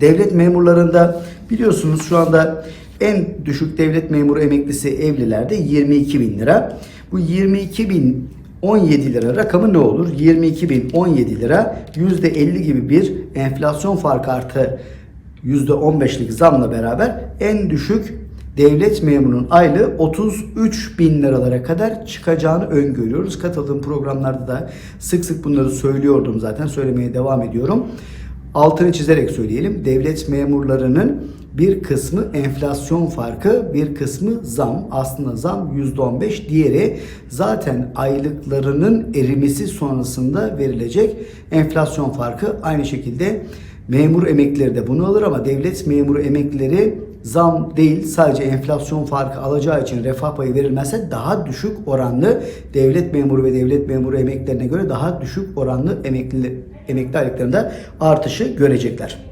Devlet memurlarında biliyorsunuz şu anda en düşük devlet memuru emeklisi evlilerde 22 bin lira. Bu 22 bin 17 lira rakamı ne olur? 22 bin 17 lira %50 gibi bir enflasyon farkı artı %15'lik zamla beraber en düşük devlet memurunun aylığı 33 bin liralara kadar çıkacağını öngörüyoruz. Katıldığım programlarda da sık sık bunları söylüyordum zaten söylemeye devam ediyorum. Altını çizerek söyleyelim. Devlet memurlarının bir kısmı enflasyon farkı, bir kısmı zam. Aslında zam %15, diğeri zaten aylıklarının erimesi sonrasında verilecek enflasyon farkı. Aynı şekilde memur emeklileri de bunu alır ama devlet memuru emeklileri zam değil sadece enflasyon farkı alacağı için refah payı verilmezse daha düşük oranlı devlet memuru ve devlet memuru emeklilerine göre daha düşük oranlı emekli emekli aylıklarında artışı görecekler.